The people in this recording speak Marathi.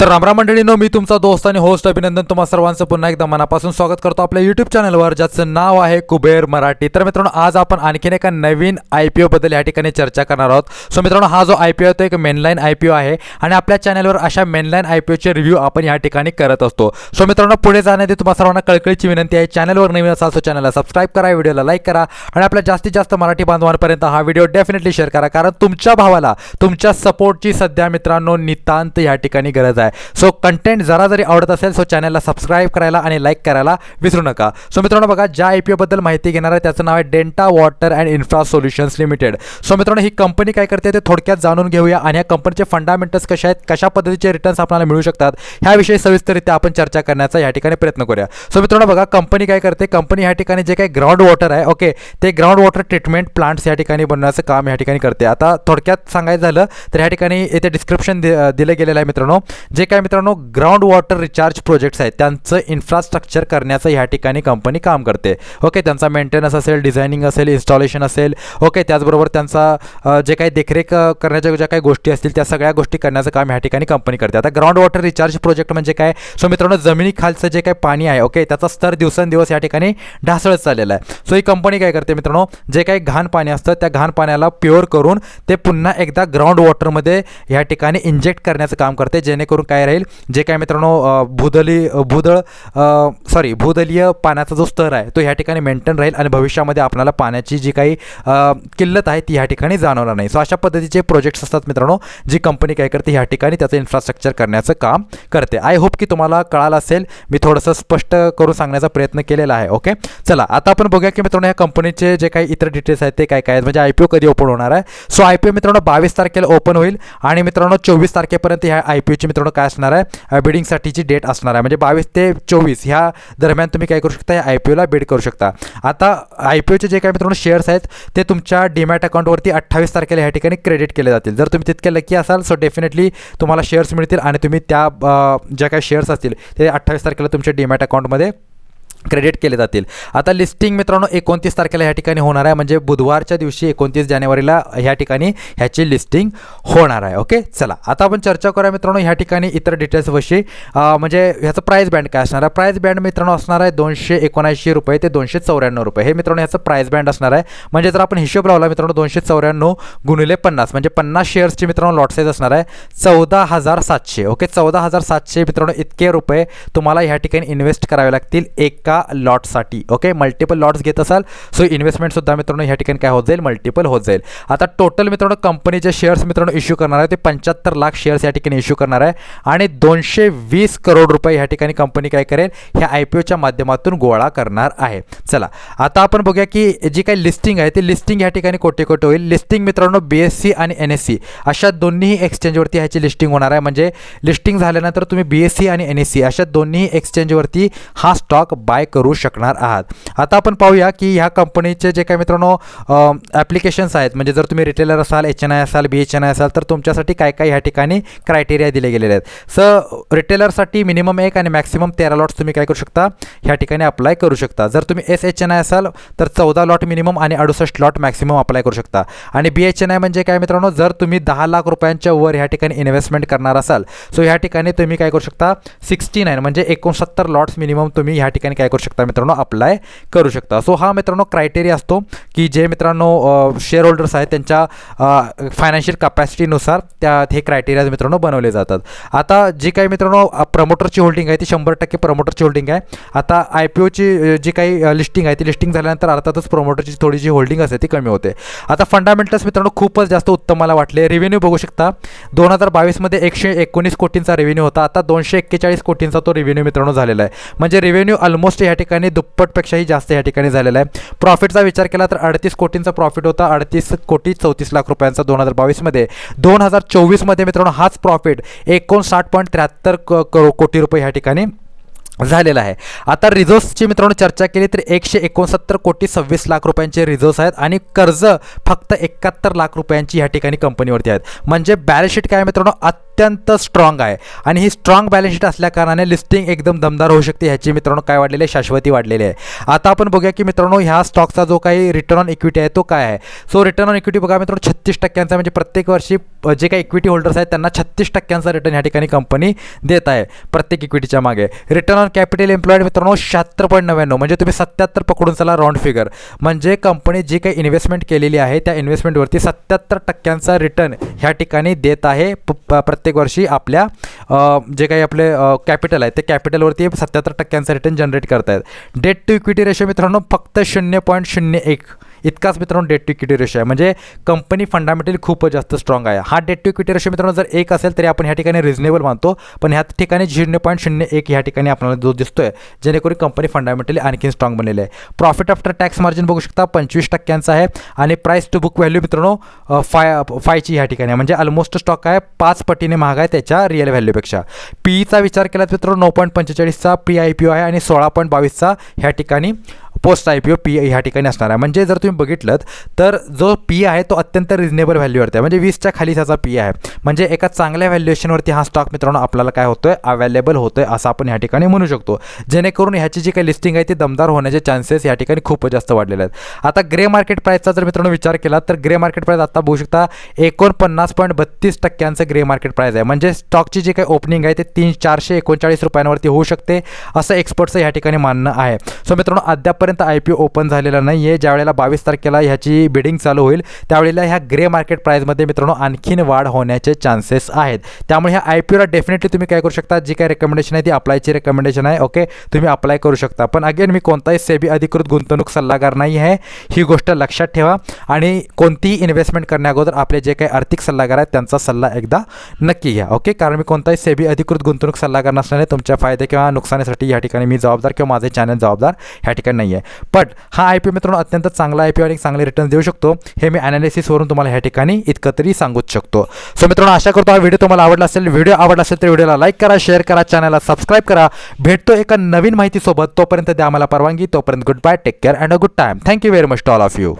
तर रामराम मंडळीनो मी तुमचा दोस्त आणि होस्ट अभिनंदन तुम्हा सर्वांचं पुन्हा एकदा मनापासून स्वागत करतो आपल्या यूट्यूब चॅनलवर ज्याचं नाव आहे कुबेर मराठी. तर मित्रांनो आज आपण आणखीन एका नवीन आय पी ओबद्दल या ठिकाणी चर्चा करणार आहोत. सो मित्रांनो हा जो आय पी ओ तो एक मेनलाईन आय पी ओ आहे आणि आपल्या चॅनलवर अशा मेनलाईन आय पी ओचे रिव्ह्यू आपण या ठिकाणी करत असतो. सो मित्रांनो पुढे जाण्याआधी तुम्हाला सर्वांना कळकळीची विनंती आहे चॅनलवर नवीन असाल सो चॅनलला सबस्क्राईब करा व्हिडिओला लाईक करा आणि आपल्या जास्तीत जास्त मराठी बांधवांपर्यंत हा व्हिडिओ डेफिनेटली शेअर करा. कारण तुमच्या भावाला तुमच्या सपोर्टची सध्या मित्रांनो नितांत या ठिकाणी गरज आहे. सो कंटेंट जरा जरी आवडत असेल सो चॅनलला सबस्क्राईब करायला आणि लाईक करायला विसरू नका. सो मित्रांनो बघा ज्या आय पी ओबद्दल माहिती घेणार आहे त्याचं नाव आहे Denta water and infra solutions limited so मित्रांनो ही कंपनी काय करते ते थोडक्यात जाणून घेऊया आणि या कंपनीचे फंडामेंटल्स कशा आहेत कशा पद्धतीचे रिटर्न्स आपल्याला मिळू शकतात ह्याविषयी सविस्तररित्या आपण चर्चा करण्याचा या ठिकाणी प्रयत्न करूया. सो मित्रांनो बघा कंपनी काय करते कंपनी या ठिकाणी जे काही ग्राउंड वॉटर आहे ओके ते ग्राउंड वॉटर ट्रीटमेंट प्लांट्स या ठिकाणी बनवण्याचं काम या ठिकाणी करते. आता थोडक्यात सांगायचं झालं तर या ठिकाणी येथे डिस्क्रिप्शन दि दिलं गेलेलं आहे मित्रांनो. जे काय मित्रांनो ग्राउंड वॉटर रिचार्ज प्रोजेक्ट्स आहेत. त्यांचं इन्फ्रास्ट्रक्चर करण्याचं ह्या ठिकाणी कंपनी काम करते. ओके त्यांचा मेंटेनन्स असेल डिझायनिंग असेल इन्स्टॉलेशन असेल. ओके त्याचबरोबर त्यांचा जे काही देखरेख करण्याच्या ज्या काही गोष्टी असतील त्या सगळ्या गोष्टी करण्याचं काम ह्या ठिकाणी कंपनी करते. आता ग्राउंड वॉटर रिचार्ज प्रोजेक्ट म्हणजे काय? सो मित्रांनो जमिनीखालचं जे काही पाणी आहे ओके त्याचा स्तर दिवसेंदिवस या ठिकाणी ढासळत चाललेला आहे. सो ही कंपनी काय करते मित्रांनो? जे काही घाण पाणी असतं त्या घाण पाण्याला प्युअर करून ते पुन्हा एकदा ग्राउंड वॉटरमध्ये ह्या ठिकाणी इंजेक्ट करण्याचं काम करते जेणेकरून काय राहील? जे काय मित्रांनो भूदली भूदळ सॉरी भूदलीय पाण्याचा जो स्तर आहे तो ह्या ठिकाणी मेंटेन राहील आणि भविष्यामध्ये आपल्याला पाण्याची जी काही किल्लत आहे ती ह्या ठिकाणी जाणवणार नाही. सो अशा पद्धतीचे प्रोजेक्ट्स असतात मित्रांनो जी कंपनी काय करते ह्या ठिकाणी त्याचं इन्फ्रास्ट्रक्चर करण्याचं काम करते. आय होप की तुम्हाला कळालं असेल मी थोडंसं स्पष्ट करून सांगण्याचा प्रयत्न केलेला आहे ओके चला आता आपण बघूया की मित्रांनो ह्या कंपनीचे जे काही इतर डिटेल्स आहेत ते काय काय आहेत? म्हणजे आय पी ओ कधी ओपन होणार आहे? सो आय पी ओ मित्रांनो बावीस तारखेला ओपन होईल आणि मित्रांनो चोवीस तारखेपर्यंत ह्या आय पी ओची मित्रांनो काय असणार आहे? बिडिंगसाठीची डेट असणार आहे. म्हणजे बावीस ते चोवीस ह्या दरम्यान तुम्ही काय करू शकता? या आय पी ओला बिड करू शकता. आता आय पी ओचे जे काही मित्रांनो शेअर्स आहेत ते तुमच्या डीमॅट अकाउंटवरती अठ्ठावीस तारखेला ह्या ठिकाणी क्रेडिट केले जातील. जर तुम्ही तितके लकी असाल सो डेफिनेटली तुम्हाला शेअर्स मिळतील आणि तुम्ही त्या ज्या काही शेअर्स असतील ते अठ्ठावीस तारखेला तुमच्या डीमॅट अकाउंटमध्ये क्रेडिट केले जातील. आता लिस्टिंग मित्रांनो एकोणतीस तारखेला ह्या ठिकाणी होणार आहे. म्हणजे बुधवारच्या दिवशी एकोणतीस जानेवारीला ह्या ठिकाणी ह्याची लिस्टिंग होणार आहे. ओके चला आता आपण चर्चा करूया मित्रांनो ह्या ठिकाणी इतर डिटेल्सविषयी म्हणजे ह्याचं प्राईस बँड काय असणार आहे? प्राईस बँड मित्रांनो असणार आहे दोनशे एकोणऐंशी रुपये ते दोनशे चौऱ्याण्णव रुपये. हे मित्रांनो ह्याचं प्राईस बँड असणार आहे. म्हणजे जर आपण हिशोब लावला मित्रांनो दोनशे चौऱ्याण्णव गुणिले पन्नास. म्हणजे पन्नास शेअर्सची मित्रांनो लॉट साईज असणार आहे चौदा हजार सातशे. ओके चौदा हजार सातशे मित्रांनो इतके रुपये तुम्हाला ह्या ठिकाणी इन्व्हेस्ट करावे लागतील. एक लॉटसाठी ओके मल्टिपल लॉट्स घेत असाल सो इन्व्हेस्टमेंटसुद्धा मित्रांनो ह्या ठिकाणी काय होत जाईल? मल्टिपल होत जाईल. आता टोटल मित्रांनो कंपनीचे शेअर्स मित्रांनो इश्यू करणार आहे. ते पंच्याहत्तर लाख शेअर्स या ठिकाणी इश्यू करणार आहे. आणि दोनशे वीस करोड रुपये ह्या ठिकाणी कंपनी काय करेल? ह्या आय पी ओच्या माध्यमातून गोळा करणार आहे. चला आता आपण बघूया की जी काही लिस्टिंग आहे ती लिस्टिंग ह्या ठिकाणी कोठे कोठे होईल? लिस्टिंग मित्रांनो बी एस सी आणि एन एस सी अशा दोन्ही एक्सचेंजवरती ह्याची लिस्टिंग होणार आहे. म्हणजे लिस्टिंग झाल्यानंतर तुम्ही बी एस सी आणि एन एस सी अशा दोन्ही एक्सचेंजवरती हा स्टॉक बाय करू शकणार आहात. आता आपण पाहूया की ह्या कंपनीचे जे काही मित्रांनो ॲप्लिकेशन्स आहेत म्हणजे जर तुम्ही रिटेलर असाल एच एन आय असाल बी एच एन आय असाल तर तुमच्यासाठी काय काय ह्या ठिकाणी क्रायटेरिया दिले गेलेले आहेत. स रिटेलरसाठी मिनिमम एक आणि मॅक्सिमम तेरा लॉट्स तुम्ही काय करू शकता? ह्या ठिकाणी अप्लाय करू शकता. जर तुम्ही एस एच एन आय असाल तर चौदा लॉट मिनिमम आणि अडुसष्ट लॉट मॅक्सिमम अप्लाय करू शकता. आणि बी एच एन आय म्हणजे काय मित्रांनो? जर तुम्ही दहा लाख रुपयांच्या वर ह्या ठिकाणी इन्व्हेस्टमेंट करणार असाल सो ह्या ठिकाणी तुम्ही काय करू शकता? सिक्स्टी नाईन म्हणजे एकोणसत्तर लॉट्स मिनिमम तुम्ही ह्या ठिकाणी काय करू शकता मित्रांनो अप्लाय करू शकता. सो हा मित्रांनो क्रायटेरिया असतो की जे मित्रांनो शेअर होल्डर्स आहेत त्यांच्या फायनान्शियल कपॅसिटीनुसार त्या हे क्रायटेरिया मित्रांनो बनवले जातात. आता जी काही मित्रांनो प्रमोटरची होल्डिंग आहे ती शंभर टक्के प्रमोटरची होल्डिंग आहे. आता आय पी ओची जी काही लिस्टिंग आहे ती लिस्टिंग झाल्यानंतर अर्थातच प्रमोटरची थोडी जी होल्डिंग असते ती कमी होते. आता फंडामेंटल्स मित्रांनो खूपच जास्त उत्तम मला वाटले. रेव्हेन्यू बघू शकता. दोन हजार बावीसमध्ये एकशे एकोणीस कोटींचा रेव्हेन्यू होता. आता दोनशे एक्केचाळीस कोटींचा तो रेव्हेन्यू मित्रांनो झालेला आहे. म्हणजे रेव्हेन्यू ऑलमोस्ट या ठिकाणी दुप्पटपेक्षाही जास्त या ठिकाणी झालेला आहे. प्रॉफिटचा विचार केला तर अडतीस कोटींचा प्रॉफिट होता. अडतीस कोटी चौतीस लाख रुपयांचा दोन हजार बावीसमध्ये. दोन हजार चोवीसमध्ये मित्रांनो हाच प्रॉफिट एकोणसाठ पॉईंट त्र्याहत्तर क- करो कोटी रुपये ह्या ठिकाणी झालेला आहे. आता रिझर्व्सची मित्रांनो चर्चा केली तर एकशे एकोणसत्तर कोटी सव्वीस लाख रुपयांचे रिझर्व्स आहेत आणि कर्ज फक्त एकाहत्तर लाख रुपयांची ह्या ठिकाणी कंपनीवरती आहेत. म्हणजे बॅलन्स शीट काय मित्रांनो मित्रांनो? अत्यंत स्ट्रॉंग आहे. आणि ही स्ट्रॉंग बॅलन्स शीट असल्याकारणाने लिस्टिंग एकदम दमदार होऊ शकते. ह्याची मित्रांनो काय वाढलेली आहे? शाश्वती वाढलेली आहे. आता आपण बघूया की मित्रांनो ह्या स्टॉकचा जो काही रिटर्न ऑन इक्विटी आहे तो काय आहे? सो रिटर्न ऑन इक्विटी बघा मित्रांनो छत्तीस टक्क्यांचा म्हणजे प्रत्येक वर्षी जे काही इक्विटी होल्डर्स आहेत त्यांना छत्तीस टक्क्यांचा रिटर्न ह्या ठिकाणी कंपनी देत आहे. प्रत्येक इक्विटीच्या मागे. रिटर्न ऑन कॅपिटल एम्प्लॉईड मित्रांनो शहात्तर पॉईंट नव्याण्णव. म्हणजे तुम्ही सत्याहत्तर पकडून चला राऊंड फिगर म्हणजे कंपनी जी काही इन्व्हेस्टमेंट केलेली आहे त्या इन्व्हेस्टमेंटवरती सत्याहत्तर टक्क्यांचा रिटर्न ह्या ठिकाणी देत आहे. प- प- प्रत्येक वर्षी आपल्या जे काही आपले कॅपिटल आहे ते कॅपिटलवरती सत्याहत्तर टक्क्यांचा रिटर्न जनरेट करतायत. डेट टू इक्विटी रेशो मित्रांनो फक्त शून्य पॉईंट शून्य एक. इतकाच मित्रांनो डेट टू इक्विटी रेशो आहे. म्हणजे कंपनी फंडामेंटली खूपच जास्त स्ट्रॉंग आहे. हा डेट टू इक्विटी रेशो मित्रांनो जर एक असेल तरी आपण ह्या ठिकाणी रिजनेबल मानतो. पण ह्या ठिकाणी शून्य पॉईंट शून्य एक ह्या ठिकाणी आपल्याला जो दिसतोय जेणेकरून कंपनी फंडामेंटली आणखीन स्ट्रॉंग बनलेली आहे. प्रॉफिट आफ्टर टॅक्स मार्जिन बघू शकता पंचवीस टक्क्यांचा आहे. आणि प्राईस टू बुक व्हॅल्यू मित्रांनो फाय फायची ह्या ठिकाणी आहे. म्हणजे ऑलमोस्ट स्टॉक आहे पाच पटीने महाग आहे त्याच्या रिअल व्हॅल्यूपेक्षा पीईचा विचार केला तर मित्रांनो नऊ पॉईंट पंचेचाळीसचा पी आय पी ओ आहे आणि सोळा पॉईंट बावीसचा ह्या ठिकाणी post I P O P ह्या ठिकाणी असणार आहे. म्हणजे जर तुम्ही बघितलं तर जो पी आहे तो अत्यंत रिजनेबल व्हॅल्यूवरती आहे. म्हणजे वीसच्या खाली त्याचा पी आहे. म्हणजे एका चांगल्या व्हॅल्युएशनवरती हा स्टॉक मित्रांनो आपल्याला काय होतोय? अवेलेबल होतोय असं आपण ह्या ठिकाणी म्हणू शकतो. जेणेकरून ह्याची जी काही लिस्टिंग आहे ती दमदार होण्याचे चान्सेस या ठिकाणी खूपच जास्त वाढलेले आहेत. आता ग्रे मार्केट प्राईसचा जर मित्रांनो विचार केला तर ग्रे मार्केट प्राईस आता बघू शकता एकोणपन्नास पॉईंट बत्तीस टक्क्यांचं ग्रे मार्केट प्राईस आहे. म्हणजे स्टॉकची जी काही ओपनिंग आहे ते तीन चारशे एकोणचाळीस रुपयांवरती होऊ शकते असं एक्सपर्टचं या ठिकाणी मानणं आहे. सो मित्रांनो अद्यापपर्यंत आय पी ओ ओपन झालेला नाही आहे ज्यावेळेला बावीस तारखेला ह्याची बिडिंग चालू होईल त्यावेळेला ह्या ग्रे मार्केट प्राईजमध्ये मित्रांनो आणखीन वाढ होण्याचे चान्सेस आहेत. त्यामुळे ह्या आय पी ओला डेफिनेटली तुम्ही काय करू शकता? जी काय रेकमेंडेशन आहे ती अप्लायची रेकमेंडेशन आहे ओके तुम्ही अप्लाय करू शकता. पण अगेन मी कोणताही सेबी अधिकृत गुंतवणूक सल्लागार नाही आहे. ही गोष्ट लक्षात ठेवा. आणि कोणतीही इन्व्हेस्टमेंट करण्याअगोदर आपले जे काही आर्थिक सल्लागार आहेत त्यांचा सल्ला एकदा नक्की घ्या ओके कारण मी कोणताही सेबी अधिकृत गुंतवणूक सल्लागार नसल्याने तुमच्या फायदे किंवा नुकसानीसाठी या ठिकाणी मी जबाबदार किंवा माझे चॅनल जबाबदार ह्या ठिकाणी नाही आहे बट हा आय पी मित्रांनो अत्यंत चांगला आय पी आणि चांगले रिटर्न देऊ शकतो. हे मी अनालिसिसवरून तुम्हाला ह्या ठिकाणी इतकं तरी सांगूच शकतो. सो मित्रांनो आशा करतो हा व्हिडिओ तुम्हाला आवडला असेल. व्हिडिओ आवडला असेल तर व्हिडिओला लाईक करा शेअर करा चॅनलला सबस्क्राईब करा. भेटतो एका नवीन माहितीसोबत. तोपर्यंत द्या आम्हाला परवानगी. तोपर्यंत good bye take care and a good time thank you very much to all of you